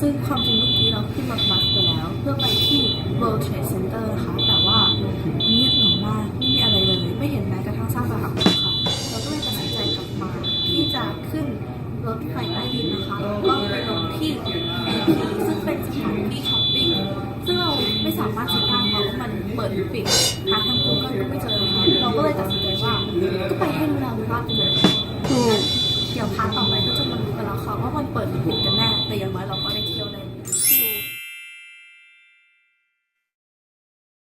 ซึ่งความจริงเมื่อกี้เราขึ้นรถบัสไปแล้ว เพื่อไปที่ World Trade Center นะคะแต่ว่าเงียบเหงามากไม่มีอะไรเลย ไม่เห็นแม้กระทั่งซากปรักหักค่ะเราก็เลยตัดสินใจกลับมา ที่จะขึ้นรถไฟใต้ดินนะคะแล้วก็ไปลงที่ AP ซึ่งเป็นสถานที่ช้อปปิ้งซึ่งเราไม่สามารถเช็คได้เพราะว่ามันเปิดหรือปิดหาทางคูเกิลก็ไม่เจอนะคะเราก็เลยตัด